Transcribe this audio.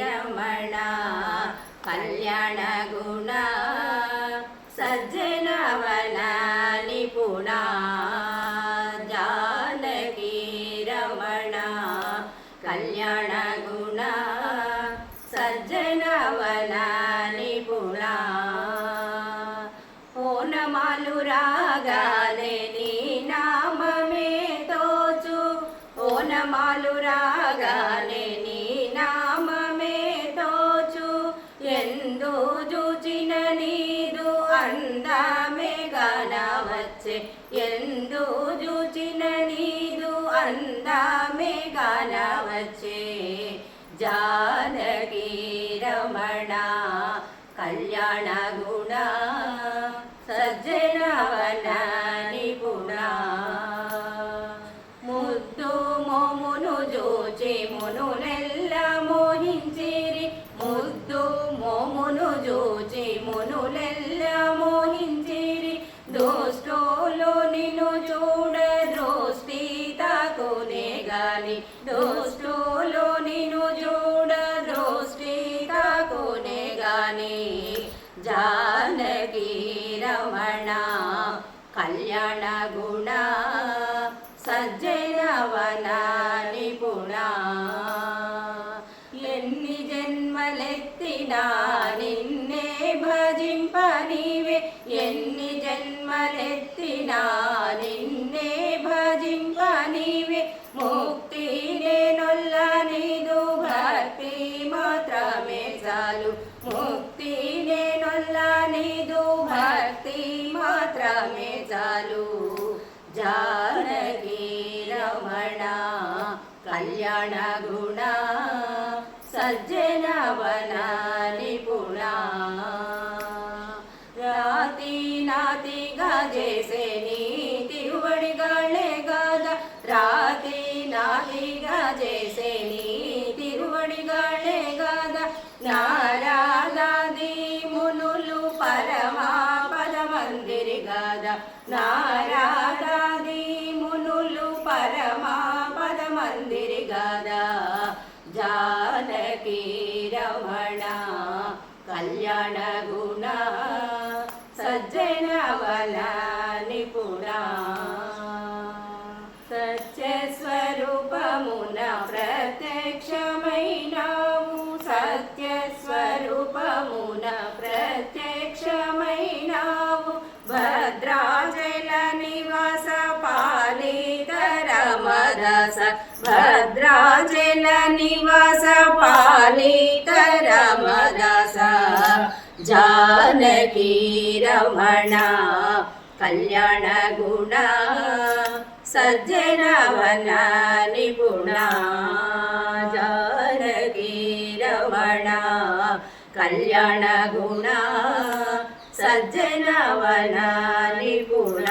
రమణ కళ్యాణ గుణ సజ్జనవన నిపుణ జానకి రమణ కళ్యాణ గుణ సజ్జనవన నిపుణ. ఓనమాలు రాగాలే నీ నామమే తోచు ఓనమాలు రాగాలే ఎందు చూచిన నీదు అందమే గానవచ్చే. జానకి రమణ కళ్యాణ గుణ సజ్జనవన నిపుణ. ముద్దు మోమును జోచి మును నెల్ గాని దోష్టోలో నిన్ను చూడ దృష్టి తాకునే గాని జానకి రమణ కళ్యాణ గుణ సజ్జనవన నిపుణ. ఎన్ని జన్మలెత్తినా నిన్నే భజింపనివే ఎన్ని జన్మలెత్తినా జానకి రమణ కళ్యాణ గుణ సజ్జనవన నిపుణ రాతి నాతిగా చేసే నీ తిరువడిగాళ్ళే గాద రాతి నాతిగా చేసే నీ తిరువడిగాళ్ళే గాద నారాగాది మునులు పరమా పదమందిరి నారా జానకి రమణ కళ్యాణ గుణ సజ్జనవన నిపుణ భద్రాచల నివాస పాలిత రమరస జానకి రమణ కళ్యాణ గుణ సజ్జనవన నిపుణ. జానకీ రమణ కళ్యాణ గుణ సజ్జనవన నిపుణ.